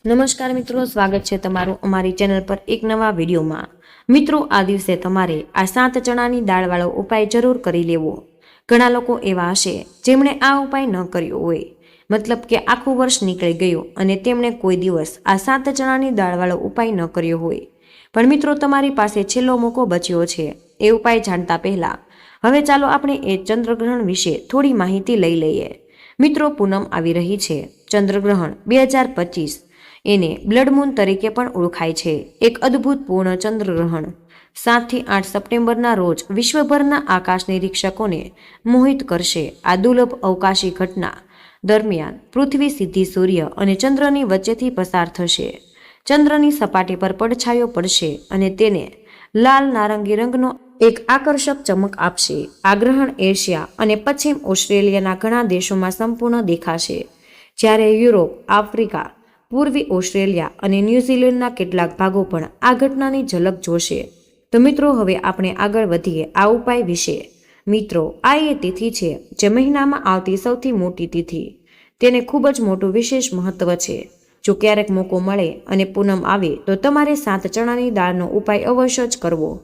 નમસ્કાર મિત્રો, સ્વાગત છે તમારું અમારી ચેનલ પર એક નવા વિડીયોમાં. મિત્રો, આ દિવસે તમારે આ સાત ચણાની દાળવાળો ઉપાય જરૂર કરી લેવો. ઘણા લોકો એવા હશે જેમણે આ ઉપાય ન કર્યો હોય. મતલબ કે આખું વર્ષ નીકળી ગયું અને તેમણે કોઈ દિવસ આ સાત ચણાની દાળવાળો ઉપાય ન કર્યો હોય. પણ મિત્રો, તમારી પાસે છેલ્લો મોકો બચ્યો છે. એ ઉપાય જાણતા પહેલા, હવે ચાલો આપણે એ ચંદ્રગ્રહણ વિશે થોડી માહિતી લઈ લઈએ. મિત્રો, પૂનમ આવી રહી છે. ચંદ્રગ્રહણ બે હજાર પચીસ એને બ્લડ મૂન તરીકે પણ ઓળખાય છે. એક અદ્ભુત પૂર્ણ ચંદ્રગ્રહણ. સાતથી આઠ સપ્ટેમ્બરના રોજ વિશ્વભરના આકાશ નિરીક્ષકોને મોહિત કરશે આ દુર્લભ અવકાશી ઘટના દરમિયાન પૃથ્વી સીધી સૂર્ય અને ચંદ્રની વચ્ચેથી પસાર થશે. ચંદ્રની સપાટી પર પડછાયો પડશે અને તેને લાલ નારંગી રંગનો એક આકર્ષક ચમક આપશે. આ ગ્રહણ એશિયા અને પશ્ચિમ ઓસ્ટ્રેલિયાના ઘણા દેશોમાં સંપૂર્ણ દેખાશે. જ્યારે યુરોપ, આફ્રિકા પૂર્વી ઓસ્ટ્રેલિયા અને ન્યૂઝીલેન્ડના કેટલાક ભાગો પણ આ ઘટનાની ઝલક જોશે. તો મિત્રો, હવે આપણે આગળ વધીએ આ ઉપાય વિશે. મિત્રો, આ એ તિથિ છે જે મહિનામાં આવતી સૌથી મોટી તિથિ. તેને ખૂબ જ મોટું વિશેષ મહત્વ છે. જો ક્યારેક મોકો મળે અને પૂનમ આવે, તો તમારે સાત ચણાની દાળનો ઉપાય અવશ્ય જ કરવો.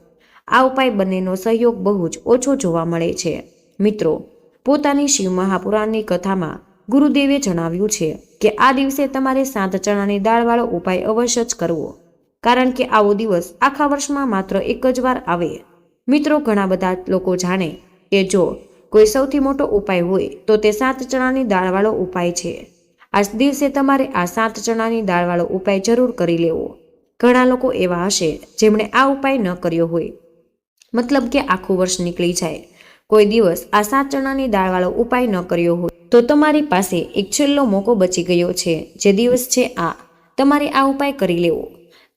આ ઉપાય બંનેનો સહયોગ બહુ જ ઓછો જોવા મળે છે. મિત્રો, પોતાની શિવ મહાપુરાણની કથામાં ગુરુદેવે જણાવ્યું છે કે આ દિવસે તમારે સાત ચણાની દાળવાળો ઉપાય અવશ્ય જ કરવો. કારણ કે આવો દિવસ આખા વર્ષમાં માત્ર એક જ વાર આવે. મિત્રો, ઘણા બધા લોકો જાણે કે જો કોઈ સૌથી મોટો ઉપાય હોય, તો તે સાત ચણાની દાળવાળો ઉપાય છે. આ દિવસે તમારે આ સાત ચણાની દાળવાળો ઉપાય જરૂર કરી લેવો. ઘણા લોકો એવા હશે જેમણે આ ઉપાય ન કર્યો હોય. મતલબ કે આખું વર્ષ નીકળી જાય. કોઈ દિવસ આ સાત ચણાની દાળવાળો ઉપાય ન કર્યો હોય. તો તમારી પાસે એક છેલ્લો મોકો બચી ગયો છે. જે દિવસ છે આ. તમારે આ ઉપાય કરી લેવો.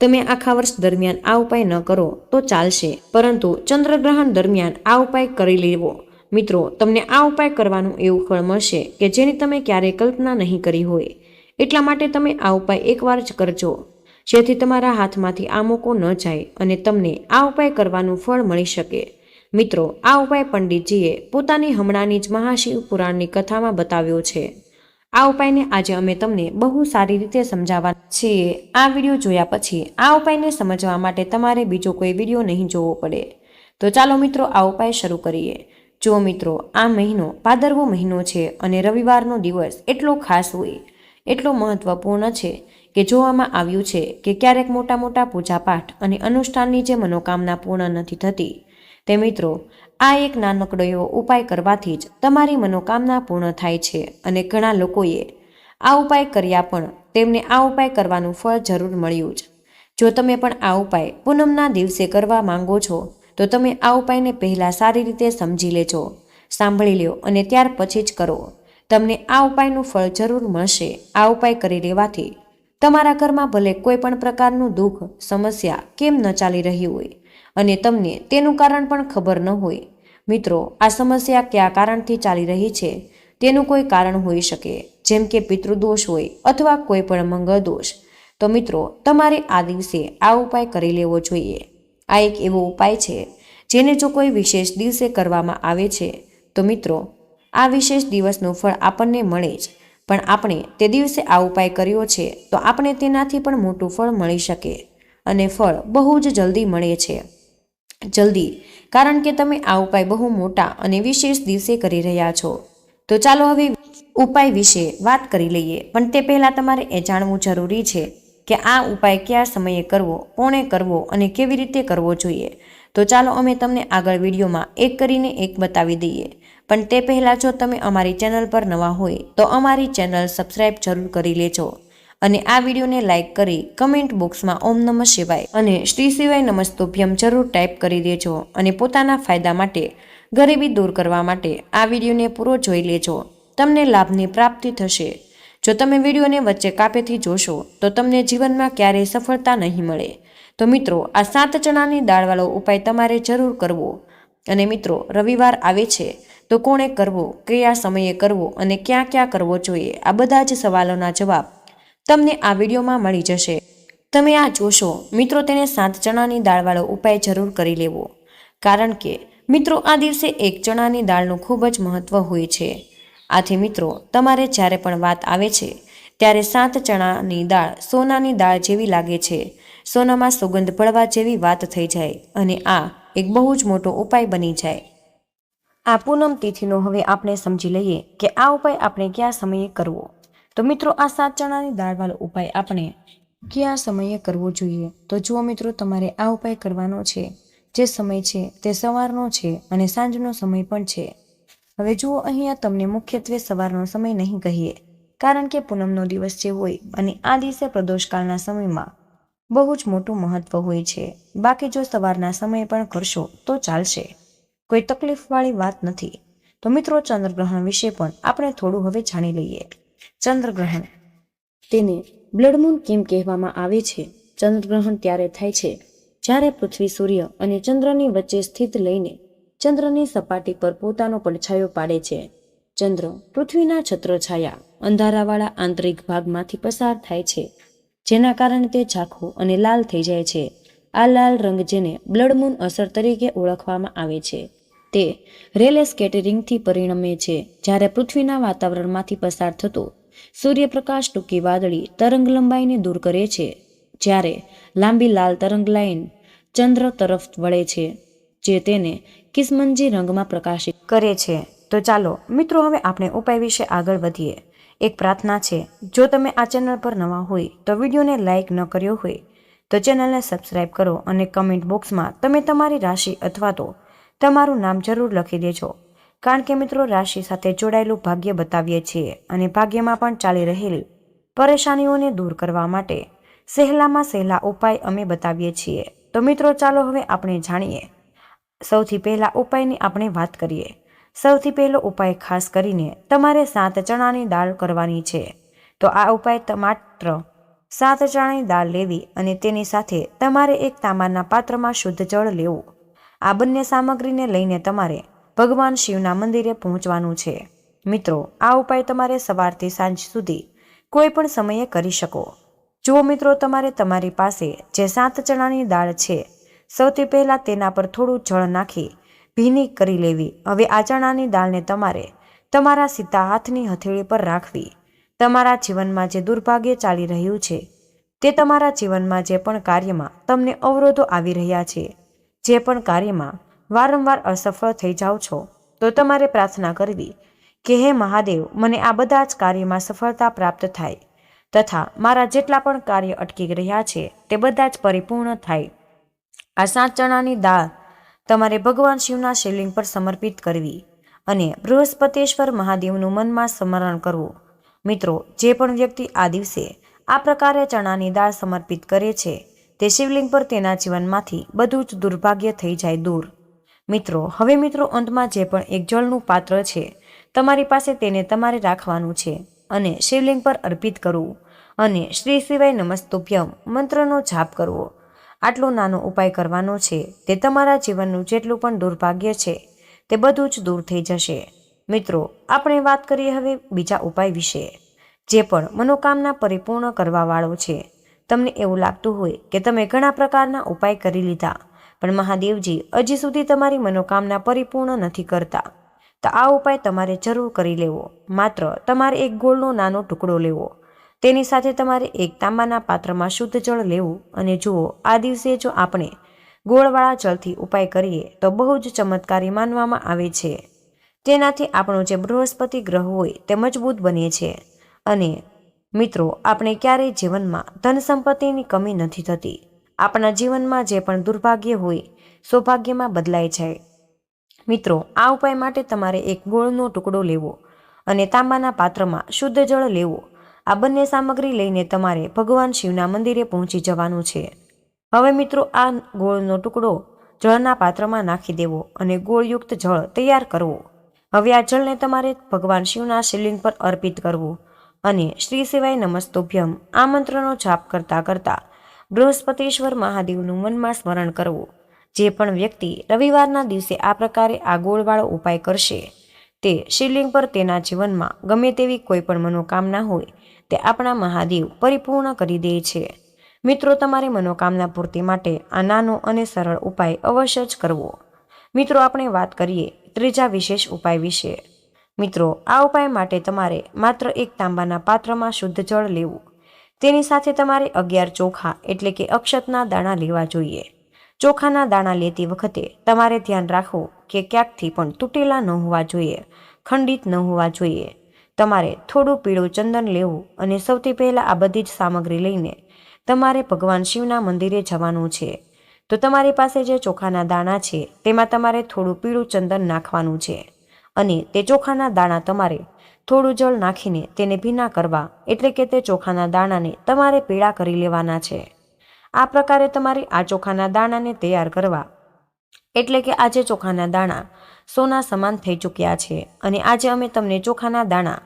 તમે આખા વર્ષ દરમિયાન આ ઉપાય ન કરો તો ચાલશે. પરંતુ ચંદ્રગ્રહણ દરમિયાન આ ઉપાય કરી લેવો. મિત્રો, તમને આ ઉપાય કરવાનું એવું ફળ મળશે કે જેની તમે ક્યારેય કલ્પના નહીં કરી હોય. એટલા માટે તમે આ ઉપાય એકવાર જ કરજો. જેથી તમારા હાથમાંથી આ મોકો ન જાય અને તમને આ ઉપાય કરવાનું ફળ મળી શકે. મિત્રો, આ ઉપાય પંડિતજીએ પોતાની હમણાંની જ મહાશિવ પુરાણની કથામાં બતાવ્યો છે. આ ઉપાયને આજે અમે તમને બહુ સારી રીતે સમજાવવા છીએ. આ વીડિયો જોયા પછી આ ઉપાયને સમજવા માટે તમારે બીજો કોઈ વીડિયો નહીં જોવો પડે. તો ચાલો મિત્રો, આ ઉપાય શરૂ કરીએ. જો મિત્રો, આ મહિનો ભાદરવો મહિનો છે અને રવિવારનો દિવસ એટલો ખાસ હોય, એટલો મહત્વપૂર્ણ છે કે જોવામાં આવ્યું છે કે ક્યારેક મોટા મોટા પૂજાપાઠ અને અનુષ્ઠાનની જે મનોકામના પૂર્ણ નથી થતી તે મિત્રો, આ એક નાનકડો એવો ઉપાય કરવાથી જ તમારી મનોકામના પૂર્ણ થાય છે અને ઘણા લોકોએ આ ઉપાય કર્યા પણ તેમને આ ઉપાય કરવાનું ફળ જરૂર મળ્યું જ. જો તમે પણ આ ઉપાય પૂનમના દિવસે કરવા માંગો છો, તો તમે આ ઉપાયને પહેલાં સારી રીતે સમજી લેજો, સાંભળી લ્યો અને ત્યાર પછી જ કરો. તમને આ ઉપાયનું ફળ જરૂર મળશે. આ ઉપાય કરી લેવાથી તમારા ઘરમાં ભલે કોઈ પણ પ્રકારનું દુઃખ, સમસ્યા કેમ ન ચાલી રહી હોય અને તમને તેનું કારણ પણ ખબર ન હોય. મિત્રો, આ સમસ્યા કયા કારણથી ચાલી રહી છે? તેનું કોઈ કારણ હોઈ શકે, જેમ કે પિતૃદોષ હોય અથવા કોઈ પણ મંગળ દોષ તો મિત્રો, તમારે આ દિવસે આ ઉપાય કરી લેવો જોઈએ. આ એક એવો ઉપાય છે, જેને જો કોઈ વિશેષ દિવસે કરવામાં આવે છે, તો મિત્રો, આ વિશેષ દિવસનું ફળ આપણને મળે જ. પણ આપણે તે દિવસે આ ઉપાય કર્યો છે, તો આપણે તેનાથી પણ મોટું ફળ મળી શકે. અને ફળ બહુ જ જલ્દી મળે છે. જલ્દી. કારણ કે તમે આ ઉપાય બહુ મોટા અને વિશેષ દિવસે કરી રહ્યા છો. તો ચાલો હવે ઉપાય વિશે વાત કરી લઈએ. પણ તે પહેલાં તમારે એ જાણવું જરૂરી છે કે આ ઉપાય કયા સમયે કરવો, કોણે કરવો અને કેવી રીતે કરવો જોઈએ. તો ચાલો અમે તમને આગળ વિડીયોમાં એક કરીને એક બતાવી દઈએ. પણ તે પહેલાં જો તમે અમારી ચેનલ પર નવા હોય તો અમારી ચેનલ સબસ્ક્રાઈબ જરૂર કરી લેજો. અને આ વિડીયોને લાઇક કરી કમેન્ટ બોક્સમાં ઓમ નમઃ શિવાય અને શ્રી શિવાય નમસ્તુભ્યમ જરૂર ટાઈપ કરી દેજો અને પોતાના ફાયદા માટે ગરીબી દૂર કરવા માટે આ વિડીયોને પૂરો જોઈ લેજો. તમને લાભની પ્રાપ્તિ થશે. જો તમે વિડીયોને વચ્ચે કાપેથી જોશો, તો તમને જીવનમાં ક્યારેય સફળતા નહીં મળે. તો મિત્રો, આ સાત ચણાની દાળવાળો ઉપાય તમારે જરૂર કરવો. અને મિત્રો, રવિવાર આવે છે, તો કોણે કરવો, કયા સમયે કરવો અને ક્યાં ક્યાં કરવો જોઈએ, આ બધા જ સવાલોના જવાબ તમને આ વિડીયોમાં મળી જશે. તમે આ જોશો, મિત્રો તેને સાત ચણાની દાળવાળો ઉપાય જરૂર કરી લેવો. કારણ કે, મિત્રો આ દિવસે એક ચણાની દાળનું ખૂબ જ મહત્ત્વ હોય છે. આથી મિત્રો, તમારે જ્યારે પણ વાત આવે છે, ત્યારે સાત ચણાની દાળ સોનાની દાળ જેવી લાગે છે. સોનામાં સુગંધ પડવા જેવી વાત થઈ જાય અને આ એક બહુ જ મોટો ઉપાય બની જાય. આ પૂનમ તિથિનો હવે આપણે સમજી લઈએ કે આ ઉપાય આપણે કયા સમયે કરવો. તો મિત્રો, આ સાત ચણાની દાળવાળો ઉપાય આપણે કયા સમયે કરવો જોઈએ? તો જુઓ મિત્રો, તમારે આ ઉપાય કરવાનો છે. જે સમય છે તે સવારનો છે અને સાંજનો સમય પણ છે. હવે જુઓ અહીંયા તમને મુખ્યત્વે સવારનો સમય નહીં કહીએ, કારણ કે પૂનમનો દિવસ જે હોય અને આ દિવસે પ્રદોષકાળના સમયમાં બહુ જ મોટું મહત્વ હોય છે. બાકી જો સવારના સમયે પણ કરશો, તો ચાલશે. કોઈ તકલીફવાળી વાત નથી. તો મિત્રો, ચંદ્રગ્રહણ વિશે પણ આપણે થોડું હવે જાણી લઈએ. ચંદ્રગ્રહણ. તેને બ્લડમૂન કેમ કહેવામાં આવે છે? ચંદ્રગ્રહણ ત્યારે થાય છે જ્યારે પૃથ્વી સૂર્ય અને ચંદ્રની વચ્ચે સ્થિત લઈને ચંદ્રની સપાટી પર પોતાનો પડછાયો પાડે છે. ચંદ્ર પૃથ્વીના છત્રછાયા, અંધારાવાળા આંતરિક ભાગમાંથી પસાર થાય છે, જેના કારણે તે ઝાંખું અને લાલ થઈ જાય છે. આ લાલ રંગ જેને બ્લડમૂન અસર તરીકે ઓળખવામાં આવે છે. તે રેલે સ્કેટરિંગથી પરિણમે છે. જ્યારે પૃથ્વીના વાતાવરણમાંથી પસાર થતો સૂર્યપ્રકાશ ટૂંકી વાદળી તરંગ લંબાઈને દૂર કરે છે. જ્યારે લાંબી લાલ તરંગ લાઈન ચંદ્ર તરફ વળે છે, જે તેને કિસ્મંજી રંગમાં પ્રકાશિત કરે છે. તો ચાલો, મિત્રો, હવે આપણે ઉપાય વિશે આગળ વધીએ. એક પ્રાર્થના છે, જો તમે આ ચેનલ પર નવા હોય તો વિડીયોને લાઇક ન કર્યો હોય તો ચેનલને સબસ્ક્રાઇબ કરો અને કમેન્ટ બોક્સમાં તમે તમારી રાશિ અથવા તો તમારું નામ જરૂર લખી દેજો. કારણ કે મિત્રો, રાશિ સાથે જોડાયેલું ભાગ્ય બતાવીએ છીએ અને ભાગ્યમાં પણ ચાલી રહેલી પરેશાનીઓને દૂર કરવા માટે સહેલામાં સહેલા ઉપાય અમે બતાવીએ છીએ. તો મિત્રો, ચાલો હવે આપણે જાણીએ. સૌથી પહેલા ઉપાયની આપણે વાત કરીએ. સૌથી પહેલો ઉપાય ખાસ કરીને તમારે સાત ચણાની દાળ કરવાની છે. તો આ ઉપાય માત્ર સાત ચણાની દાળ લેવી અને તેની સાથે તમારે એક તાંબાના પાત્રમાં શુદ્ધ જળ લેવું. આ બંને સામગ્રીને લઈને તમારે ભગવાન શિવના મંદિરે પહોંચવાનું છે. મિત્રો, આ ઉપાય તમારે સવારથી સાંજ સુધી કોઈ પણ સમયે કરી શકો. જુઓ મિત્રો, તમારે તમારી પાસે જે સાત ચણાની દાળ છે, સૌથી પહેલાં તેના પર થોડું જળ નાખી ભીની કરી લેવી. હવે આ ચણાની દાળને તમારે તમારા સીધા હાથની હથેળી પર રાખવી. તમારા જીવનમાં જે દુર્ભાગ્ય ચાલી રહ્યું છે, તે તમારા જીવનમાં જે પણ કાર્યમાં તમને અવરોધો આવી રહ્યા છે જે પણ કાર્યમાં વારંવાર અસફળ થઈ જાઓ છો, તો તમારે પ્રાર્થના કરવી કે, હે મહાદેવ, મને આ બધા જ કાર્યમાં સફળતા પ્રાપ્ત થાય તથા મારા જેટલા પણ કાર્ય અટકી રહ્યા છે, તે બધા જ પરિપૂર્ણ થાય. આ સાત ચણાની દાળ તમારે ભગવાન શિવના શિવલિંગ પર સમર્પિત કરવી અને બૃહસ્પતેશ્વર મહાદેવનું મનમાં સ્મરણ કરવું. મિત્રો, જે પણ વ્યક્તિ આ દિવસે આ પ્રકારે ચણાની દાળ સમર્પિત કરે છે તે શિવલિંગ પર તેના જીવનમાંથી બધું જ દુર્ભાગ્ય થઈ જાય દૂર. મિત્રો, હવે મિત્રો અંતમાં જે પણ એક જળનું પાત્ર છે, તમારી પાસે તેને તમારે રાખવાનું છે અને શિવલિંગ પર અર્પિત કરવું અને શ્રી શિવાય નમસ્તુભ્યમ મંત્રનો જાપ કરવો. આટલો નાનો ઉપાય કરવાનો છે, તે તમારા જીવનનું જેટલું પણ દુર્ભાગ્ય છે, તે બધું જ દૂર થઈ જશે. મિત્રો, આપણે વાત કરીએ હવે બીજા ઉપાય વિશે, જે પણ મનોકામના પરિપૂર્ણ કરવાવાળો છે. તમને એવું લાગતું હોય કે તમે ઘણા પ્રકારના ઉપાય કરી લીધા, પણ મહાદેવજી હજી સુધી તમારી મનોકામના પરિપૂર્ણ નથી કરતા. તો આ ઉપાય તમારે જરૂર કરી લેવો. માત્ર તમારે એક ગોળનો નાનો ટુકડો લેવો. તેની સાથે તમારે એક તાંબાના પાત્રમાં શુદ્ધ જળ લેવું અને જુઓ, આ દિવસે જો આપણે ગોળવાળા જળથી ઉપાય કરીએ, તો બહુ જ ચમત્કારી માનવામાં આવે છે. તેનાથી આપણો જે બૃહસ્પતિ ગ્રહ હોય તે મજબૂત બને છે. અને મિત્રો, આપણે ક્યારેય જીવનમાં ધન સંપત્તિની કમી નથી થતી. આપણા જીવનમાં જે પણ દુર્ભાગ્ય હોય, સૌભાગ્યમાં બદલાય જાય મિત્રો, આ ઉપાય માટે તમારે એક ગોળનો ટુકડો લેવો અને તાંબાના પાત્રમાં શુદ્ધ જળ લેવો. આ બંને સામગ્રી લઈને તમારે ભગવાન શિવના મંદિરે પહોંચી જવાનું છે. હવે મિત્રો, આ ગોળનો ટુકડો જળના પાત્રમાં નાખી દેવો અને ગોળયુક્ત જળ તૈયાર કરવો. હવે આ જળને તમારે ભગવાન શિવના શિવલિંગ પર અર્પિત કરવું. અને શ્રી શિવાય નમસ્તુભ્યમ આ મંત્રનો જાપ કરતા કરતા બૃહસ્પતિશ્વર મહાદેવનું મનમાં સ્મરણ કરવું. જે પણ વ્યક્તિ રવિવારના દિવસે આ પ્રકારે આ ગોળવાળો ઉપાય કરશે, તે શિવલિંગ પર તેના જીવનમાં ગમે તેવી કોઈ પણ મનોકામના હોય, તે આપણા મહાદેવ પરિપૂર્ણ કરી દે છે. મિત્રો, તમારે મનોકામના પૂર્તિ માટે આ નાનો અને સરળ ઉપાય અવશ્ય જ કરવો. મિત્રો, આપણે વાત કરીએ ત્રીજા વિશેષ ઉપાય વિશે. મિત્રો, આ ઉપાય માટે તમારે માત્ર એક તાંબાના પાત્રમાં શુદ્ધ જળ લેવું. તેની સાથે તમારે અગિયાર ચોખા એટલે કે અક્ષતના દાણા લેવા જોઈએ. ચોખાના દાણા લેતી વખતે તમારે ધ્યાન રાખવું કે ક્યાંકથી પણ તૂટેલા ન હોવા જોઈએ, ખંડિત ન હોવા જોઈએ. તમારે થોડું પીળું ચંદન લેવું અને સૌથી પહેલાં આ બધી જ સામગ્રી લઈને તમારે ભગવાન શિવના મંદિરે જવાનું છે. તો તમારી પાસે જે ચોખાના દાણા છે, તેમાં તમારે થોડું પીળું ચંદન નાખવાનું છે. અને તે ચોખાના દાણા તમારે થોડું જળ નાખીને તેને ભીના કરવા, એટલે કે તે ચોખાના દાણાને તમારે પીળા કરી લેવાના છે. આ પ્રકારે તમારે આ ચોખાના દાણાને તૈયાર કરવા. એટલે કે આજે ચોખાના દાણા સોના સમાન થઈ ચૂક્યા છે અને આજે અમે તમને ચોખાના દાણા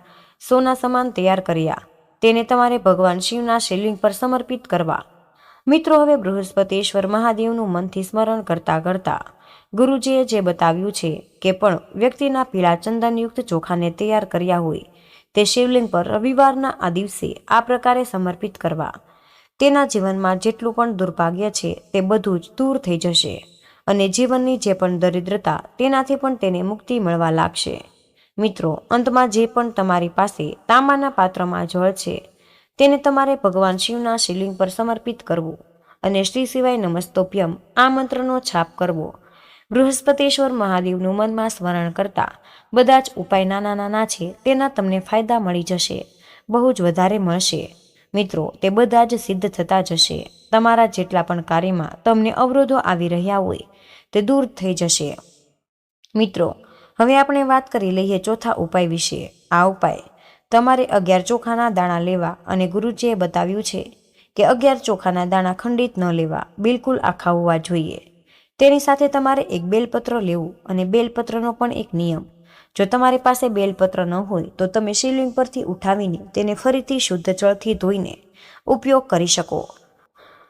સોના સમાન તૈયાર કર્યા. તેને તમારે ભગવાન શિવના શિવલિંગ પર સમર્પિત કરવા. મિત્રો, હવે બૃહસ્પતિશ્વર મહાદેવનું મનથી સ્મરણ કરતા કરતા ગુરુજીએ જે બતાવ્યું છે કે પણ વ્યક્તિના પીળા ચંદનયુક્ત ચોખાને તૈયાર કર્યા હોય, તે શિવલિંગ પર રવિવારના આ દિવસે આ પ્રકારે સમર્પિત કરવા. તેના જીવનમાં જેટલું પણ દુર્ભાગ્ય છે, તે બધું જ દૂર થઈ જશે અને જીવનની જે પણ દરિદ્રતા, તેનાથી પણ તેને મુક્તિ મળવા લાગશે. મિત્રો, અંતમાં જે પણ તમારી પાસે તાંબાના પાત્રમાં જળ છે, તેને તમારે ભગવાન શિવના શિવલિંગ પર સમર્પિત કરવું અને શ્રી શિવાય નમસ્તોભ્યમ આ મંત્રનો છાપ કરવો બૃહસ્પતિશ્વર મહાદેવનું મનમાં સ્મરણ કરતા બધા જ ઉપાય નાના નાના છે, તેના તમને ફાયદા મળી જશે, બહુ જ વધારે મળશે. મિત્રો, તે બધા જ સિદ્ધ થતા જશે. તમારા જેટલા પણ કાર્યમાં તમને અવરોધો આવી રહ્યા હોય, તે દૂર થઈ જશે. મિત્રો, હવે આપણે વાત કરી લઈએ ચોથા ઉપાય વિશે. આ ઉપાય, તમારે અગિયાર ચોખાના દાણા લેવા અને ગુરુજીએ બતાવ્યું છે કે અગિયાર ચોખાના દાણા ખંડિત ન લેવા, બિલકુલ આખા હોવા જોઈએ. તેની સાથે તમારે એક બેલપત્ર લેવું અને બેલપત્રનો પણ એક નિયમ. જો તમારી પાસે બેલપત્ર ન હોય, તો તમે શિવલિંગ પરથી ઉઠાવીને તેને ફરીથી શુદ્ધ જળથી ધોઈને ઉપયોગ કરી શકો.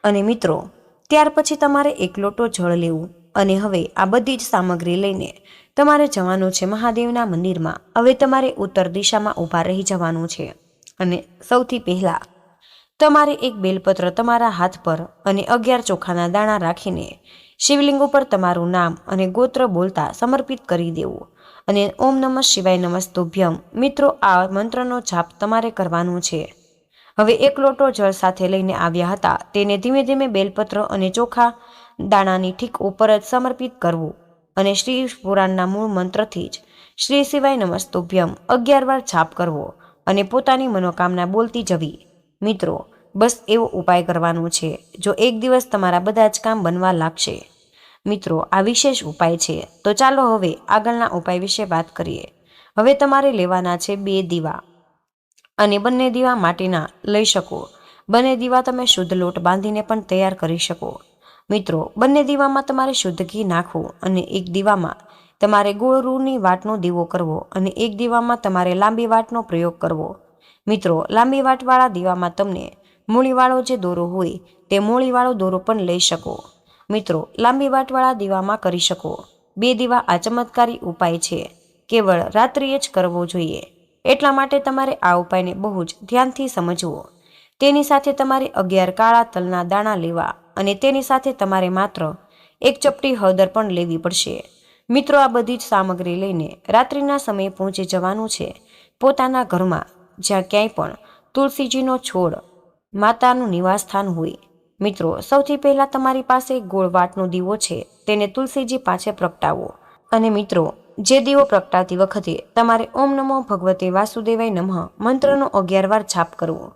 અને મિત્રો, ત્યાર પછી તમારે એક લોટો જળ લેવું. અને હવે આ બધી જ સામગ્રી લઈને તમારે જવાનું છે મહાદેવના મંદિરમાં. હવે તમારે ઉત્તર દિશામાં ઊભા રહી જવાનું છે. અને સૌથી પહેલાં, તમારે એક બેલપત્ર તમારા હાથ પર અને અગિયાર ચોખાના દાણા રાખીને શિવલિંગ ઉપર તમારું નામ અને ગોત્ર બોલતા સમર્પિત કરી દેવું. અને ઓમ નમઃ શિવાય નમસ્તુભ્યમ. મિત્રો, આ મંત્રનો જાપ તમારે કરવાનું છે. હવે એક લોટો જળ સાથે લઈને આવ્યા હતા. તેને ધીમે ધીમે બેલપત્ર અને ચોખા દાણાની ઠીક ઉપર જ સમર્પિત કરવું. અને શ્રી પુરાણના મૂળ મંત્રથી જ શ્રી શિવાય નમસ્તુભ્યમ અગિયાર વાર છાપ કરવો અને પોતાની મનોકામના બોલતી જવી. મિત્રો બસ એવો ઉપાય કરવાનો છે, જો એક દિવસ તમારા બધા જ કામ બનવા લાગશે. મિત્રો, આ વિશેષ ઉપાય છે. તો ચાલો હવે આગળના ઉપાય વિશે વાત કરીએ. હવે તમારે લેવાના છે બે દીવા. અને બંને દીવા માટીના લઈ શકો. બંને દીવા તમે શુદ્ધ લોટ બાંધીને પણ તૈયાર કરી શકો. મિત્રો, બંને દીવામાં તમારે શુદ્ધ ઘી નાખવું અને એક દીવામાં તમારે ગોળ રૂની વાટનો દીવો કરવો અને એક દીવામાં તમારે લાંબી વાટનો પ્રયોગ કરવો. મિત્રો, લાંબી વાટવાળા દીવામાં તમને મૂળીવાળો જે દોરો હોય, તે મૂળીવાળો દોરો પણ લઈ શકો. મિત્રો, લાંબી વાટવાળા દીવામાં કરી શકો. બે દીવા આ ચમત્કારી ઉપાય છે. કેવળ રાત્રિએ જ કરવો જોઈએ. એટલા માટે તમારે આ ઉપાયને બહુ જ ધ્યાનથી સમજવો. તેની સાથે તમારે અગિયાર કાળા તલના દાણા લેવા અને તેની સાથે તમારે માત્ર એક ચપટી હળદર પણ લેવી પડશે. મિત્રો, આ બધી જ સામગ્રી લઈને રાત્રિના સમયે પહોંચી જવાનું છે પોતાના ઘરમાં, જ્યાં ક્યાંય પણ તુલસીજીનો છોડ માતાનું નિવાસસ્થાન હોય. મિત્રો, સૌથી પહેલાં તમારી પાસે ગોળ વાટનો દીવો છે, તેને તુલસીજી પાસે પ્રગટાવો. અને મિત્રો, જે દીવો પ્રગટાવતી વખતે તમારે ઓમ નમો ભગવતે વાસુદેવાય નમઃ મંત્રનો અગિયાર વાર છાપ કરવો.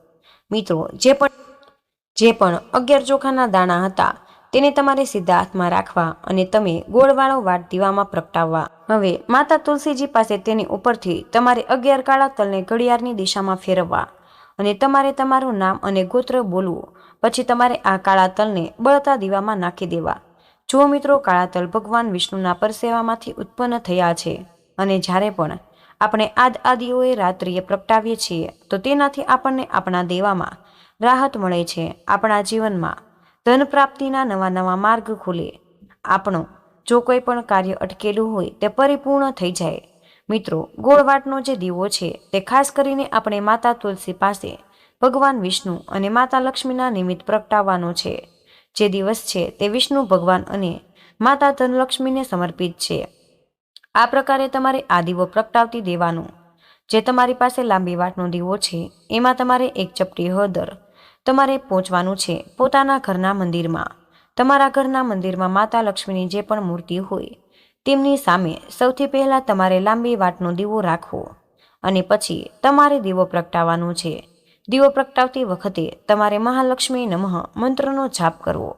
મિત્રો, જે પણ જે પણ અગિયાર ચોખાના દાણા હતા, તેને તમારે સીધા હાથમાં રાખવા અને તમે ગોળવાળો વાટ દીવામાં પ્રગટાવવા. હવે, માતા તુલસીજી પાસે તેની ઉપરથી તમારે અગિયાર કાળા તલને ઘડિયાળની દિશામાં ફેરવવા. અને તમારે તમારું નામ અને ગોત્ર બોલવું. પછી તમારે આ કાળા તલને બળતા દીવામાં નાખી દેવા. જો મિત્રો, કાળા તલ ભગવાન વિષ્ણુના પરસેવામાંથી ઉત્પન્ન થયા છે. અને જ્યારે પણ આપણે આદ આદિઓએ રાત્રિએ પ્રગટાવીએ છીએ, તો તેનાથી આપણને આપણા દેવામાં રાહત મળે છે. આપણા જીવનમાં ધન પ્રાપ્તિના નવા નવા માર્ગ ખુલે. આપણો જો કોઈ પણ કાર્ય અટકેલું હોય, તે પરિપૂર્ણ થઈ જાય. મિત્રો, ગોળવાટનો જે દીવો છે, તે ખાસ કરીને આપણે માતા તુલસી પાસે, ભગવાન વિષ્ણુ અને માતા લક્ષ્મીના નિમિત્ત પ્રગટાવવાનો છે. જે દિવસ છે, તે વિષ્ણુ ભગવાન અને માતા ધનલક્ષ્મીને સમર્પિત છે. આ પ્રકારે તમારે આ દીવો પ્રગટાવતી દેવાનો. જે તમારી પાસે લાંબી વાટનો દીવો છે, એમાં તમારે એક ચપટી હળદર તમારે પહોંચવાનું છે, પોતાના ઘરના મંદિરમાં. તમારા ઘરના મંદિરમાં માતા લક્ષ્મીની જે પણ મૂર્તિ હોય તેમની સામે સૌથી પહેલાં તમારે લાંબી વાટનો દીવો રાખવો અને પછી તમારે દીવો પ્રગટાવવાનો છે. દીવો પ્રગટાવતી વખતે તમારે મહાલક્ષ્મી નમઃ મંત્રનો જાપ કરવો.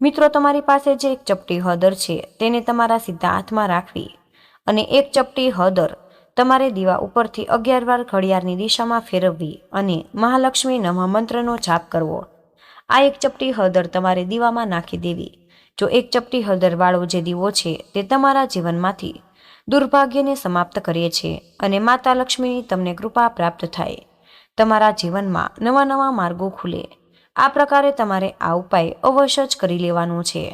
મિત્રો, તમારી પાસે જે એક ચપટી હળદર છે, તેને તમારા સીધા હાથમાં રાખવી અને એક ચપટી હળદર તમારે દીવા ઉપરથી અગિયાર વાર ઘડિયાળની દિશામાં ફેરવવી અને મહાલક્ષ્મી નમઃ મંત્રનો જાપ કરવો. આ એક ચપટી હળદર તમારે દીવામાં નાખી દેવી જો એક ચપટી હળદરવાળો જે દીવો છે તે તમારા જીવનમાંથી દુર્ભાગ્યને સમાપ્ત કરીએ છીએ અને માતા લક્ષ્મીની તમને કૃપા પ્રાપ્ત થાય. તમારા જીવનમાં નવા નવા માર્ગો ખુલે. આ પ્રકારે તમારે આ ઉપાય અવશ્ય જ કરી લેવાનો છે.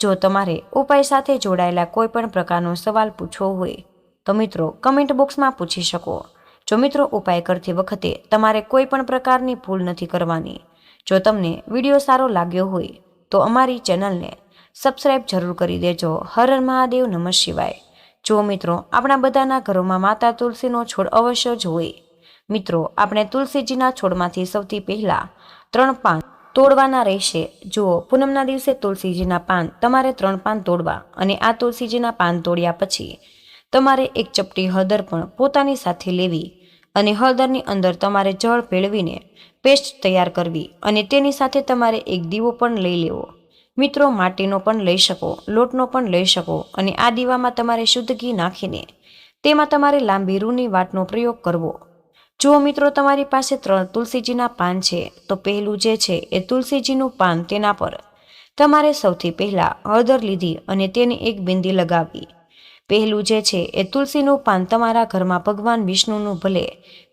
જો તમારે ઉપાય સાથે જોડાયેલા કોઈ પણ પ્રકારનો સવાલ પૂછવો હોય, તો મિત્રો કમેન્ટ બોક્સમાં પૂછી શકો. જો મિત્રો ઉપાય કરતી વખતે તમારે કોઈ પણ પ્રકારની ભૂલ નથી કરવાની, જો તમને વીડિયો સારો લાગ્યો હોય, તો અમારી ચેનલને સબસ્ક્રાઈબ જરૂર કરી દેજો. હર મહાદેવ, નમઃ શિવાય. જો મિત્રો, આપણા બધાના ઘરોમાં માતા તુલસીનો છોડ અવશ્ય જોઈ. મિત્રો, આપણે તુલસીજીના છોડમાંથી સૌથી પહેલાં ત્રણ પાન તોડવાના રહેશે. જુઓ, પૂનમના દિવસે તુલસીજીના પાન તમારે ત્રણ પાન તોડવા અને આ તુલસીજીના પાન તોડ્યા પછી તમારે એક ચપટી હળદર પણ પોતાની સાથે લેવી અને હળદરની અંદર તમારે જળ ભેળવીને પેસ્ટ તૈયાર કરવી અને તેની સાથે તમારે એક દીવો પણ લઈ લેવો. મિત્રો માટીનો પણ લઈ શકો, લોટનો પણ લઈ શકો અને આ દીવામાં તમારે શુદ્ધ ઘી નાખીને તેમાં તમારે લાંબી રૂની વાટનો પ્રયોગ કરવો. જો મિત્રો તમારી પાસે ત્રણ તુલસીજીના પાન છે, તો પહેલું જે છે એ તુલસીજીનું પાન તેના પર. તમારે સૌથી પહેલાં હળદર લીધી અને તેની એક બિંદી લગાવવી પહેલું જે છે એ તુલસીનું પાન તમારા ઘરમાં ભગવાન વિષ્ણુનું ભલે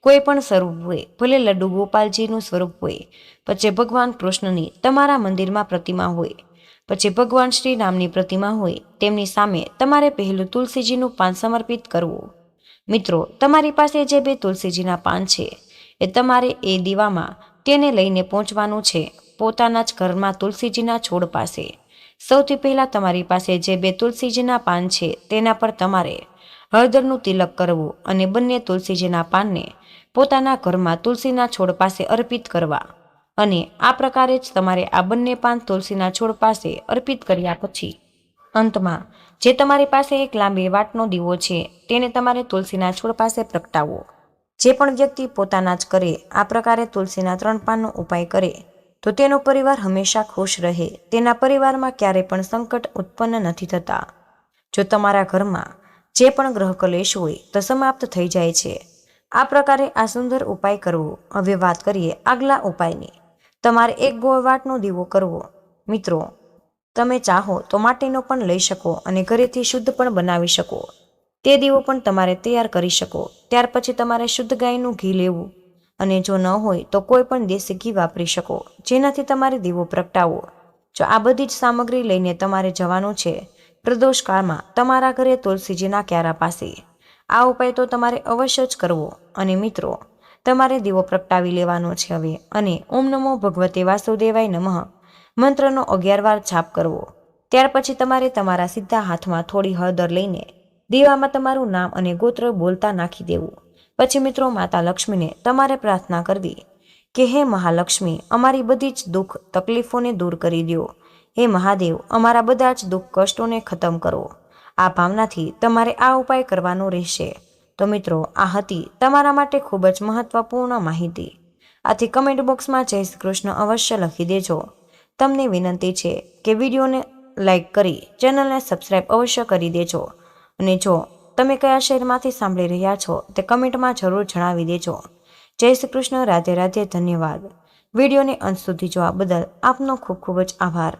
કોઈ પણ સ્વરૂપ હોય, ભલે લડ્ડુ ગોપાલજીનું સ્વરૂપ હોય, પછી ભગવાન કૃષ્ણની તમારા મંદિરમાં પ્રતિમા હોય પછી ભગવાન શ્રી રામની પ્રતિમા હોય, તેમની સામે તમારે પહેલું તુલસીજીનું પાન સમર્પિત કરવું. મિત્રો, તમારી પાસે જે બે તુલસીજીના પાન છે, એ તમારે એ દીવામાં તેને લઈને પહોંચવાનું છે પોતાના જ ઘરમાં તુલસીજીના છોડ પાસે. સૌથી પહેલાં તમારી પાસે જે બે તુલસીજીના પાન છે, તેના પર તમારે હળદરનું તિલક કરવું અને બંને તુલસીજીના પાનને પોતાના ઘરમાં તુલસીના છોડ પાસે અર્પિત કરવા. અને આ પ્રકારે જ તમારે આ બંને પાન તુલસીના છોડ પાસે અર્પિત કર્યા પછી, અંતમાં, જે તમારી પાસે એક લાંબી વાટનો દીવો છે, તેને તમારે તુલસીના છોડ પાસે પ્રગટાવવો જે પણ વ્યક્તિ પોતાના જ કરે, આ પ્રકારે તુલસીના ત્રણ પાનનો ઉપાય કરે, તો તેનો પરિવાર હંમેશા ખુશ રહે. તેના પરિવારમાં ક્યારેય પણ સંકટ ઉત્પન્ન નથી થતા. જો તમારા ઘરમાં જે પણ ગ્રહ કલેશ હોય, તો સમાપ્ત થઈ જાય છે. આ પ્રકારે આ સુંદર ઉપાય કરવો. હવે વાત કરીએ આગલા ઉપાયની. તમારે એક ગોળવાટનો દીવો કરવો. મિત્રો, તમે ચાહો તો માટીનો પણ લઈ શકો અને ઘરેથી શુદ્ધ પણ બનાવી શકો. તે દીવો પણ તમારે તૈયાર કરી શકો. ત્યાર પછી તમારે શુદ્ધ ગાયનું ઘી લેવું. અને જો ન હોય તો કોઈ પણ દેશી ઘી વાપરી શકો, જેનાથી તમારે દીવો પ્રગટાવો જો આ બધી જ સામગ્રી લઈને તમારે જવાનું છે, પ્રદોષ કાળમાં તમારા ઘરે તુલસીજીના ક્યારા પાસે. આ ઉપાય તો તમારે અવશ્ય જ કરવો. અને મિત્રો તમારે દીવો પ્રગટાવી લેવાનો છે હવે અને ઓમ નમો ભગવતે વાસુદેવાય નમઃ. મંત્રનો અગિયાર વાર છાપ કરવો. ત્યાર પછી તમારે તમારા સીધા હાથમાં થોડી હળદર લઈને દીવામાં તમારું નામ અને ગોત્ર બોલતા નાખી દેવું. પછી મિત્રો માતા લક્ષ્મીને તમારે પ્રાર્થના કરવી કે હે મહાલક્ષ્મી, અમારી બધી જ દુઃખ, તકલીફોને દૂર કરી દો. હે મહાદેવ, અમારા બધા જ દુઃખ, કષ્ટોને ખતમ કરો. આ ભાવનાથી તમારે આ ઉપાય કરવાનો રહેશે. તો મિત્રો, આ હતી તમારા માટે ખૂબ જ મહત્વપૂર્ણ માહિતી. આથી કમેન્ટ બોક્સમાં જય શ્રી કૃષ્ણ અવશ્ય લખી દેજો. તમને વિનંતી છે કે વિડીયોને લાઇક કરી ચેનલને સબસ્ક્રાઈબ અવશ્ય કરી દેજો. અને જો તમે કયા શહેરમાંથી સાંભળી રહ્યા છો, તે કમેન્ટમાં જરૂર જણાવી દેજો. જય શ્રી કૃષ્ણ, રાધે રાધે, ધન્યવાદ. વિડીયોને અંત સુધી જોવા બદલ આપનો ખૂબ ખૂબ જ આભાર.